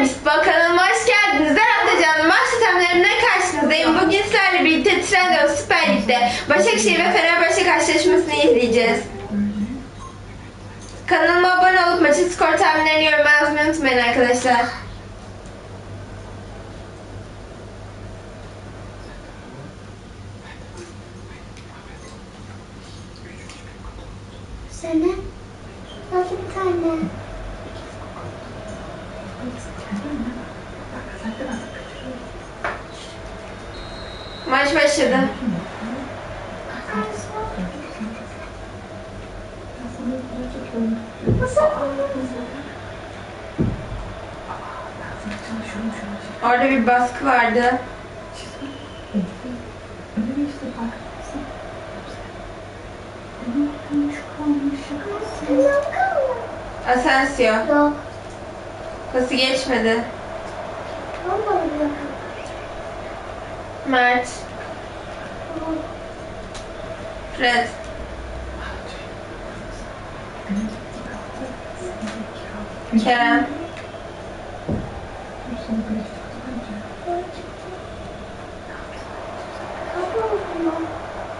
Misbah kanalıma hoş geldiniz. Her hafta canlı maç sistemlerimle karşınızdayım. Bugün sizlerle birlikte Trendyol Süper Lig'de Başakşehir ve Fenerbahçe karşılaşmasını izleyeceğiz. Kanalıma abone olup maçın skor tahminlerini yoruma yazmayı unutmayın arkadaşlar. Sene. Hadi bir tane. Maç başladı. Orada bir baskı vardı. Asensio. Yok. Pası geçmedi. Yok. Mert. Fred. Kerem.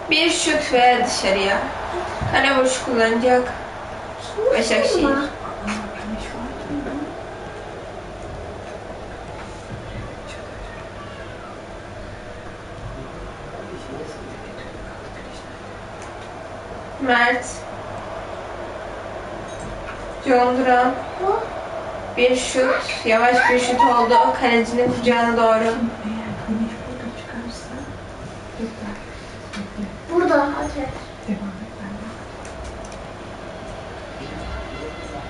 Bir şut ve dışarıya. Kale vuruş kullanacak. Başakşehir. Mert. Yok. Bir şut. Yavaş bir şut oldu. Kalecinin kucağına doğru. Burada ateş.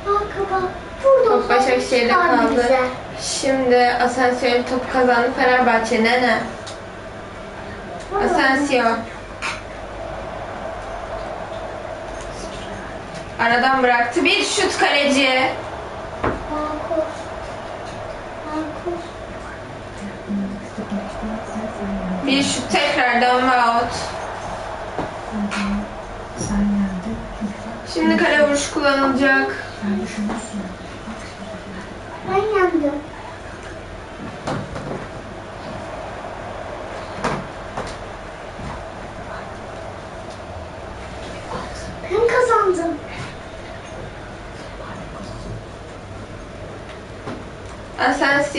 Aa kaba. Burada Top Başakşehir'de kaldı. bize. Şimdi Asensio top kazandı Fenerbahçe. Nene. Asensio. Aradan bıraktı. Bir şut kaleci. Marcos. Marcos. Bir şut tekrar dönme out. Şimdi kale vuruş kullanılacak. Ben yandım. Ben kazandım.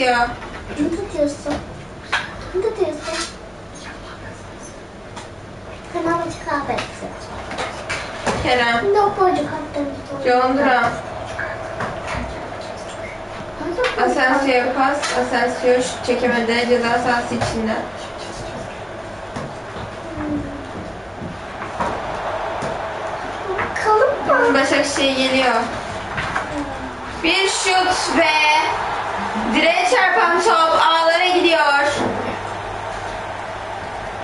Asensio. Ne tutuyorsun? Ne tutuyorsun? Fenerbahçe kaybetti. Kerem. Şimdi o boycu kaptanı. John Duran. Asensio'ya pas. Asensio çekemedi. Ceza sahası içinde. Kalıp mı? Başakşehir geliyor. Bir şut ve direğe çarpan top ağlara gidiyor.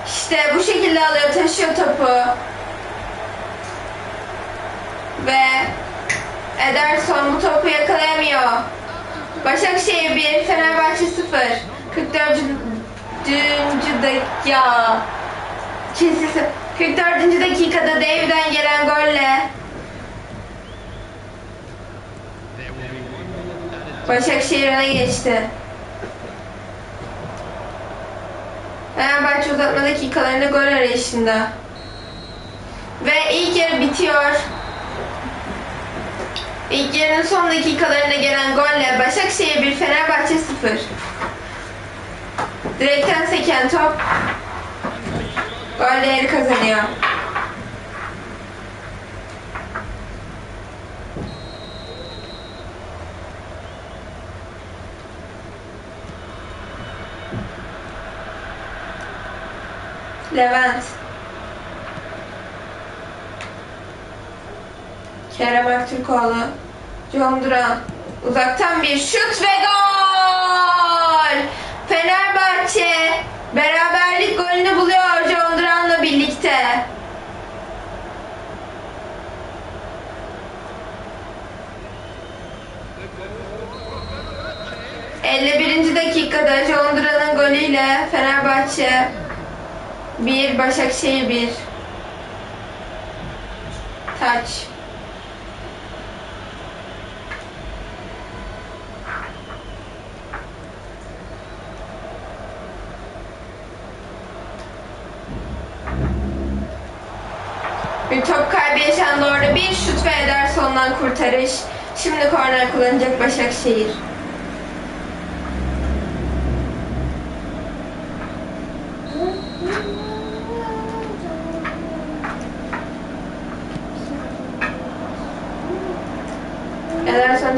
İşte bu şekilde alıyor, taşıyor topu. Ve Ederson bu topu yakalayamıyor. Başakşehir 1, Fenerbahçe 0. 44. dakika. Kesin. 44. dakikada David'den gelen golle Başakşehir öne geçti. Fenerbahçe uzatma dakikalarında gol arayışında. Ve ilk yarı bitiyor. İlk yarının son dakikalarında gelen golle Başakşehir 1 Fenerbahçe 0. Direkten seken top gol değeri kazanıyor. Levent. Kerem Aktürkoğlu. John. Uzaktan bir şut ve gol! Fenerbahçe beraberlik golünü buluyor John Duran'la birlikte. ...51. dakikada John Duran'ın golüyle Fenerbahçe 1 Başakşehir 1 Taç Bir top kaybı yaşandı orada. Bir şut ve Ederson'dan kurtarış. Şimdi korner kullanacak Başakşehir.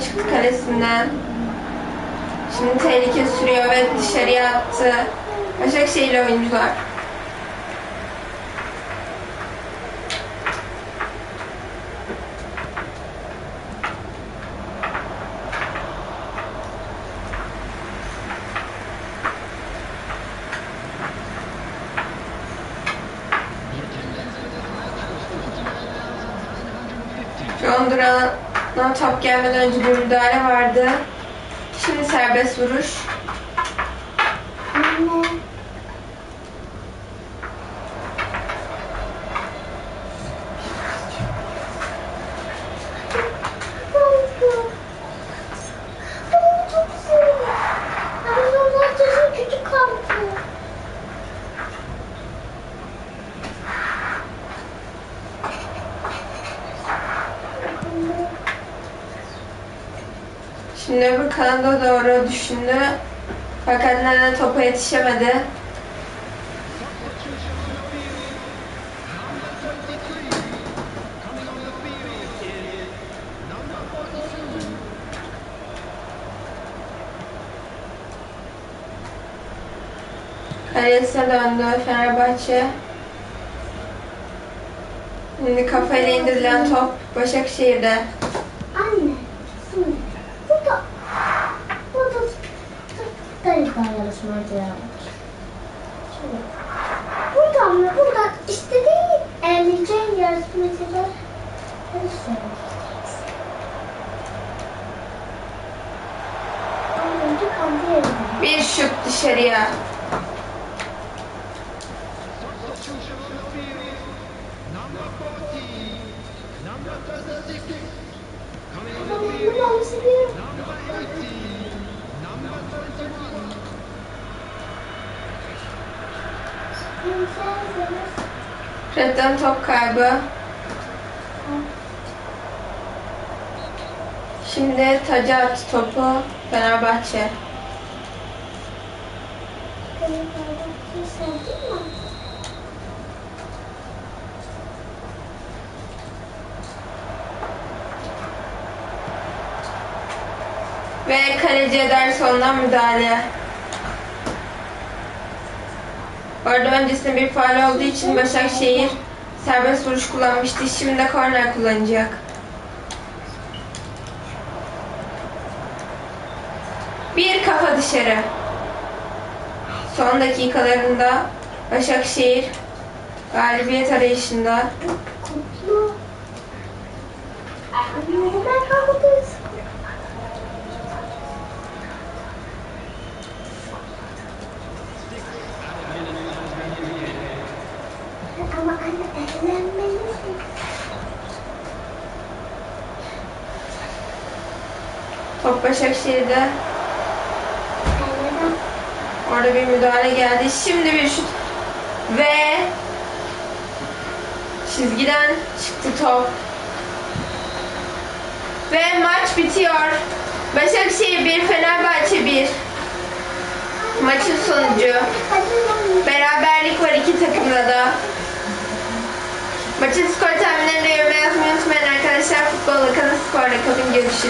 Çıktı kalesinden. Şimdi tehlike sürüyor ve dışarıya attı. Başakşehirli oyuncular. John Duran'a top gelmeden önce bir müdahale vardı. Şimdi serbest vuruş. Şimdi öbür kanada doğru düşündü. Fakat neden topa yetişemedi. Kalesine döndü Fenerbahçe. Şimdi kafayla indirilen top Başakşehir'de. Anne. Şimdi burada burada yarışmacı yapmış. Şöyle. Burada mı? Burada istediğin eğleneceğin yarışmacılar yarışıyor. Ama önce kampa yerine. Bir şut dışarıya. Fred'den top kaybı. Şimdi taca attı topu Fenerbahçe. Ve kaleci Ederson'dan müdahale. Orada öncesinde bir faal olduğu için Başakşehir serbest vuruş kullanmıştı. Şimdi de korner kullanacak. Bir kafa dışarı. Son dakikalarında Başakşehir galibiyet arayışında. Top Başakşehir'de orada bir müdahale geldi. Şimdi bir şut ve çizgiden çıktı top. Ve maç bitiyor. Başakşehir 1, Fenerbahçe 1. Maçın sonucu. Beraberlik var iki takımda da. Maçın skor tahminlerini yoruma yazmayı unutmayın arkadaşlar. Futbolla kalın, skorla kalın. Görüşürüz.